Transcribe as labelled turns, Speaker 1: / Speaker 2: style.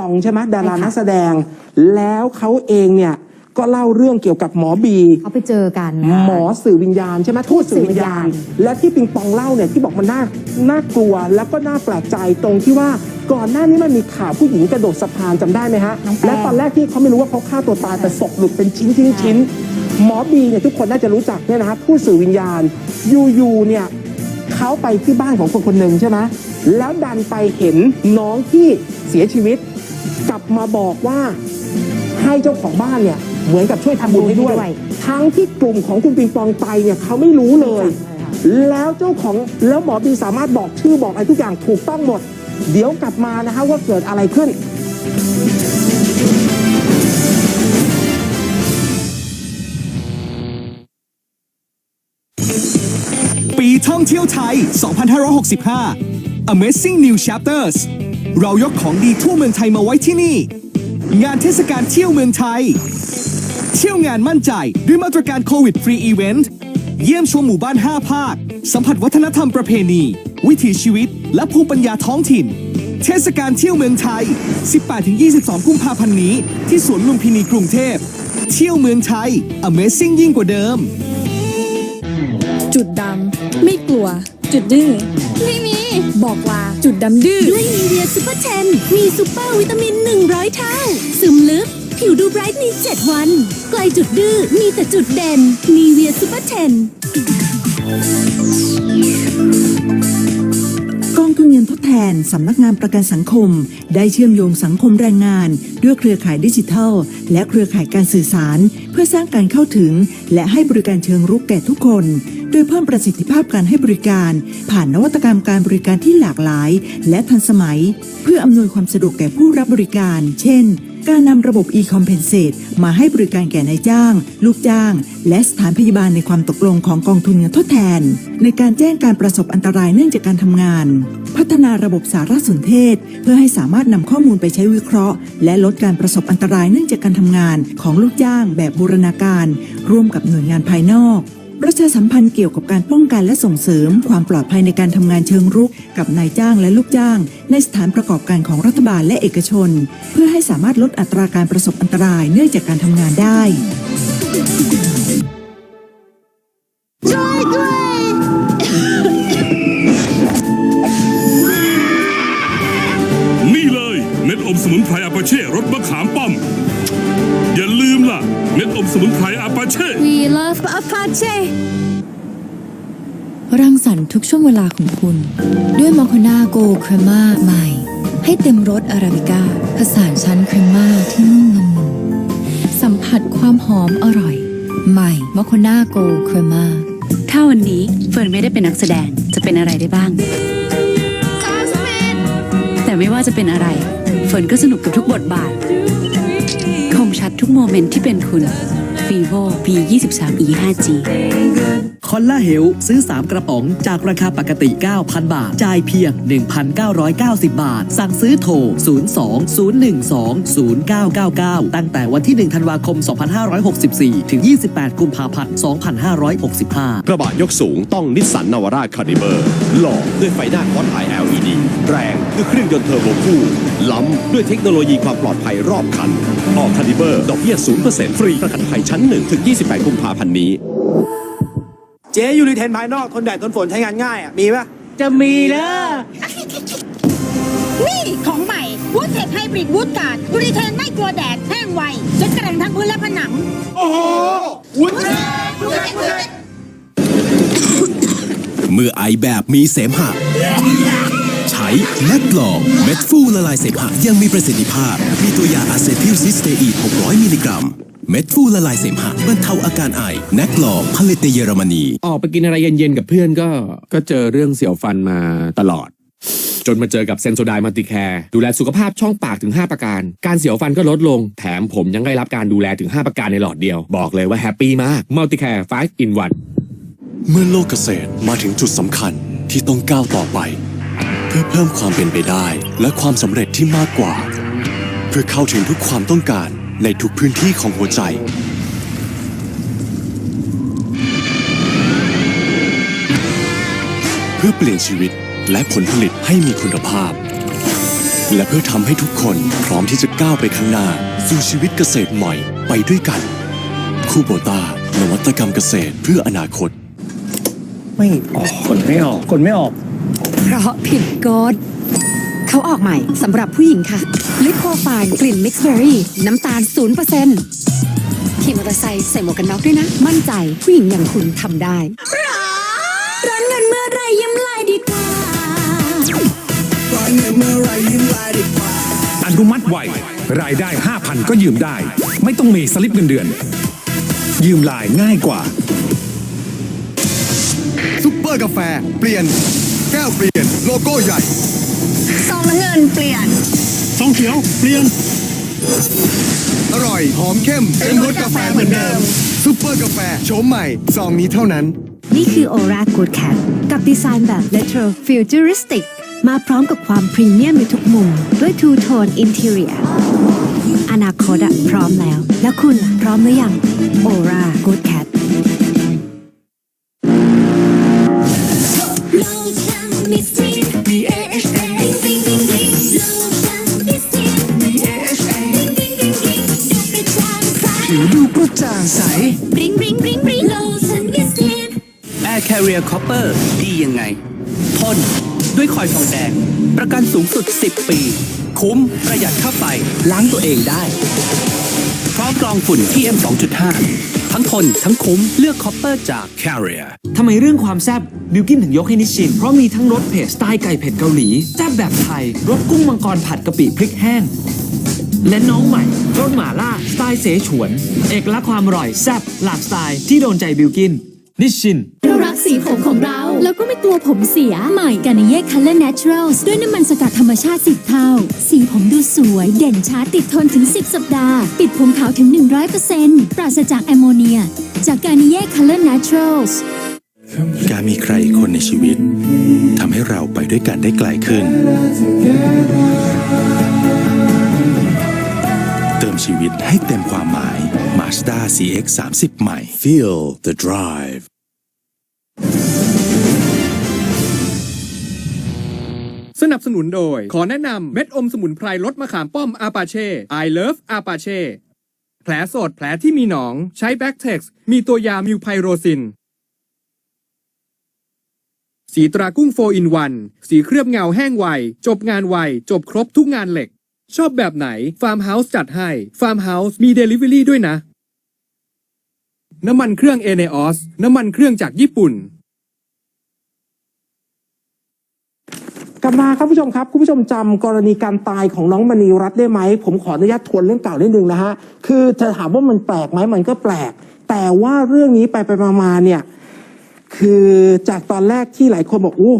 Speaker 1: ปองใช่ไหมดารา
Speaker 2: ใช่ค่ะ
Speaker 1: นักแสดง แล้วเขาเองเนี่ยก็เล่าเรื่องเกี่ยวกับหมอบี
Speaker 2: เขาไปเจอกัน
Speaker 1: หมอสื่อวิญญาณใช่ไหมทูตสื่อวิญญาณ
Speaker 2: สื่อวิญญาณ
Speaker 1: และที่ปิงปองเล่าเนี่ยที่บอกมันน่าน่ากลัว แล้วก็น่าแปลกใจตรงที่ว่าก่อนหน้านี้มันมีข่าวผู้หญิงกระโดดสะพานจำได้ไหมฮะ
Speaker 2: น้องแป้ง
Speaker 1: และตอนแรกที่เขาไม่รู้ว่าเขาฆ่าตัวตายแต่ศพหลุดเป็นชิ้นชิ้นชิ้นหมอบีเนี่ยทุกคนน่าจะรู้จักเนี่ยนะฮะผู้สื่อวิญญาณอยู่ๆเนี่ยเขาไปที่บ้านของคนคนหนึ่งใช่ไหมแล้วดันไปเห็นน้องที่เสียชีวิต กลับมาบอกว่า ให้เจ้าของบ้านเนี่ย เหมือนกับช่วยทำบุญให้ด้วย
Speaker 2: ทำบุญให้ด้วย
Speaker 1: ทั้งที่กลุ่มของคุณปิงปองไปเนี่ยเขาไม่รู้เลย แล้วเจ้าของแล้วหมอบีสามารถบอกชื่อบอกอะไรทุกอย่างถูกต้องหมด เดี๋ยวกลับมานะฮะว่าเกิดอะไรขึ้น
Speaker 3: ปีท่องเที่ยวไทย 2565 Amazing New Chapters เรายกของดีทั่วเมืองไทยมาไว้ที่นี่ งานเทศกาลเที่ยวเมืองไทย เที่ยวงานมั่นใจด้วยมาตรการโควิดฟรีอีเวนต์เยี่ยมชมหมู่บ้าน 5 ภาค สัมผัสวัฒนธรรมประเพณี วิถีชีวิต และภูมิปัญญาท้องถิ่น เทศกาลเที่ยวเมืองไทย 18-22 กุมภาพันธ์นี้ ที่สวนลุมพินีกรุงเทพ เที่ยวเมืองไทย Amazing ยิ่งกว่าเดิม
Speaker 4: จุดดำไม่กลัว จุดดื้อไม่มี บอกว่าจุดดำดื้อ
Speaker 5: ด้วยนีเวียซูเปอร์เทนมีซูเปอร์วิตามิน 100 เท่า ซึมลึก ผิวดูไบรท์ใน7 วัน ไกลจุดดื้อมีแต่จุดเด่นนีเวียซูเปอร์เทน
Speaker 6: กองทุนเงินทดแทนสำนักงานประกันสังคม ได้เชื่อมโยงสังคมแรงงาน ด้วยเครือข่ายดิจิทัล และเครือข่ายการสื่อสาร เพื่อสร้างการเข้าถึง และให้บริการเชิงรุกแก่ทุกคน โดยเพิ่มประสิทธิภาพการให้บริการ ผ่านนวัตกรรมการบริการที่หลากหลาย และทันสมัย เพื่ออำนวยความสะดวกแก่ผู้รับบริการ เช่น การนำระบบ e-compensate มาให้บริการแก่นายจ้าง ลูกจ้าง และสถานพยาบาลในความตกลงของกองทุนเงินทดแทน ในการแจ้งการประสบอันตรายเนื่องจากการทำงาน พัฒนาระบบสารสนเทศ เพื่อให้สามารถนำข้อมูลไปใช้วิเคราะห์ และลดการประสบอันตรายเนื่องจากการทำงาน ของลูกจ้างแบบบูรณาการ ร่วมกับหน่วยงานภายนอก ประชาสัมพันธ์เกี่ยวกับการป้องกันและส่งเสริม ความปลอดภัยในการทำงานเชิงรุก กับนายจ้างและลูกจ้าง ในสถานประกอบการของรัฐบาลและเอกชน เพื่อให้สามารถลดอัตราการประสบอันตรายเนื่องจากการทำงานได้
Speaker 7: นี่เลยเม็ดอมสมุนไพรอาปาเช่รสมะขามป้อม อย่าลืมล่ะ เม็ดอมสมุนไพรอาปาเช่
Speaker 5: We love Apache
Speaker 4: รังสรรค์ทุกช่วงเวลาของคุณ ด้วยมอคนาโกครมาใหม่ ให้เต็มรสอาราบิก้าผสานชั้นครีมมาที่นุ่มละมุนสัมผัสความหอมอร่อย ใหม่มอคนาโกครมา
Speaker 8: ถ้าวันนี้เฟิร์นไม่ได้เป็นนักแสดงจะเป็นอะไรได้บ้าง แต่ไม่ว่าจะเป็นอะไร เฟิร์นก็สนุกกับทุกบทบาทคม ชัดทุกโมเมนต์ที่เป็นคุณ vivo v 2 3 e 5 g
Speaker 9: คอลลาเฮลซื้อ 3 กระป๋อง จากราคาปกติ 9,000 บาท จ่ายเพียง 1,990 บาท สั่งซื้อโทร 02-012-0999 ตั้งแต่วันที่ 1 ธันวาคม 2564 ถึง 28 กุมภาพันธ์ 2565
Speaker 10: กระบะยกสูงต้องนิสสันนาวาร่าคาริเบอร์ หล่อด้วยไฟหน้าคอสไอ LED แรงด้วยเครื่องยนต์เทอร์โบคู่ ล้ำด้วยเทคโนโลยีความปลอดภัยรอบคันออกคาริเบอร์ดอกเบี้ย0%ฟรีประกันภัยชั้น 1 ถึง 28 กุมภาพันธ์นี้
Speaker 1: เจ๊ยูริเทนภายนอกทนแดดทนฝนใช้งานง่ายอะมีปะ
Speaker 2: จะมีเด้อ
Speaker 5: นี่ของใหม่วูดเทคไฮบริดวูดการ์ดรีเทนไม่กลัวแดดแห้งไวจนกระทั่งทั้งพื้นและผนัง
Speaker 3: เมื่อไอแบบมีเสมหะ ใช้แมกลองเม็ดฟูละลายเสมหะยังมีประสิทธิภาพ มีตัวยาอะเซทิลซิสเตอีน 600 มิลลิกรัม เม็ดฟูละลายเสมหะบรรเทาอาการไอแนกลองผลิตในเยอรมนี
Speaker 11: ออกไปกินอะไรเย็นๆกับเพื่อนก็ ก็เจอเรื่องเสียวฟันมาตลอด จนมาเจอกับเซนโซไดมัลติแคร์ดูแลสุขภาพช่องปากถึง 5 ประการ การเสียวฟันก็ลดลง แถมผมยังได้รับการดูแลถึง 5 ประการในหลอดเดียว บอกเลยว่าแฮปปี้มากมัลติแคร์5 in 1
Speaker 12: เมื่อโลกเกษตรมาถึงจุดสำคัญที่ต้องก้าวต่อไป เพื่อเพิ่มความเป็นไปได้ และความสำเร็จที่มากกว่า เพื่อเข้าถึงทุกความต้องการ ในทุกพื้นที่ของหัวใจ เพื่อเปลี่ยนชีวิตและผลผลิตให้มีคุณภาพ และเพื่อทำให้ทุกคนพร้อมที่จะก้าวไปข้างหน้า สู่ชีวิตเกษตรใหม่ไปด้วยกัน คูโบตานวัตกรรมเกษตรเพื่ออนาคต
Speaker 2: ไม่ออกกดไม่ออกกดไม่ออก
Speaker 8: เพราะผิดกฎ เขาออกใหม่สำหรับผู้หญิงค่ะลิปโปไฟน์กลิ่นมิกซ์เบอรี่น้ำตาล0%ขี่มอเตอร์ไซค์ใส่หมวกกันน็อกด้วยนะ มั่นใจผู้หญิงอย่างคุณทำได้
Speaker 5: ร้อนเงินเมื่อไรยิ้มลายดีกว่า
Speaker 13: อนุมัติไวรายได้ 5,000 ก็ยืมได้ ไม่ต้องมีสลิปเงินเดือน ยืมลายง่ายกว่า
Speaker 14: ซุปเปอร์กาแฟ เปลี่ยน แก้วเปลี่ยน โลโก้ใหญ่
Speaker 5: ซองน้ำเงินเปลี่ยน
Speaker 13: ซองเขียวเปลี่ยน
Speaker 14: อร่อยหอมเข้มเป็นรสกาแฟเหมือนเดิมซุปเปอร์กาแฟโฉมใหม่ซองนี้เท่านั้น
Speaker 5: นี่คือ Aura Good Cat กับดีไซน์แบบ Retro Futuristic มาพร้อมกับความพรีเมียมในทุกมุม ด้วย Two Tone Interior อนาคตอะพร้อมแล้ว แล้วคุณล่ะพร้อมหรือยัง Aura Good Cat
Speaker 2: ผิ Air Carrier Copper ดียังไงทนด้วยคอยทองแดง ประกันสูงสุด 10 ปี คุ้มประหยัดค่าไฟล้างตัวเองได้ พร้อมกรองฝุ่น PM 2.5 ทั้งทนทั้งคุ้มเลือก Copper จาก Carrier
Speaker 9: ทำไมเรื่องความแซบบิวกินถึงยกให้นิชชิน เพราะมีทั้งรสเผ็ดสไตล์ไก่เผ็ดเกาหลีแซบแบบไทยรสกุ้งมังกรผัดกะปิพริกแห้ง และน้องใหม่รสหม่าล่าสไตล์เสฉวน เอกลักษณ์ความอร่อยแซบหลากสไตล์ที่โดนใจบิวกิน นิชชิน
Speaker 5: รารักสีผมของเรา แล้วก็ไม่กลัวผมเสีย ใหม่กานิเย่ Color Naturals ด้วยน้ำมันสกัดธรรมชาติ10เท่า สีผมดูสวย เด่นช้าติดทนถึง 10 สัปดาห์ ปิดผมขาวถึง 100%ปราศจากแอมโมเนีย จากกานิเย่ Color Naturals
Speaker 14: การมีใครคนในชีวิตทำให้เราไปด้วยกันได้ไกลขึ้น เติมชีวิตให้เต็มความหมาย Mazda CX 30ใหม่ Feel the drive
Speaker 15: สนับสนุนโดย ขอแนะนำเม็ดอมสมุนไพรลดมะขามป้อมอาปาเช่ I love อาปาเช่แผลสดแผลที่มีหนอง ใช้แบ็กเท็กซ์มีตัวยามิวไพโรซิน สีตรากุ้งโฟอินวันสีเคลือบเงาแห้งไว จบงานไว จบครบทุกงานเหล็ก ชอบแบบไหนฟาร์มเฮาส์จัดให้ฟาร์มเฮาส์มีเดลิเวอรี่ด้วยนะ น้ำมันเครื่องเอเนออสน้ำมันเครื่องจากญี่ปุ่น
Speaker 1: กลับมาครับผู้ชมครับคุณผู้ชมจำกรณีการตายของน้องมณีรัตน์ได้ไหม ผมขออนุญาตทวนเรื่องเก่านิดนึงนะฮะ คือจะถามว่ามันแปลกไหมมันก็แปลก แต่ว่าเรื่องนี้ไปไปมาๆเนี่ย คือจากตอนแรกที่หลายคนบอกโอ้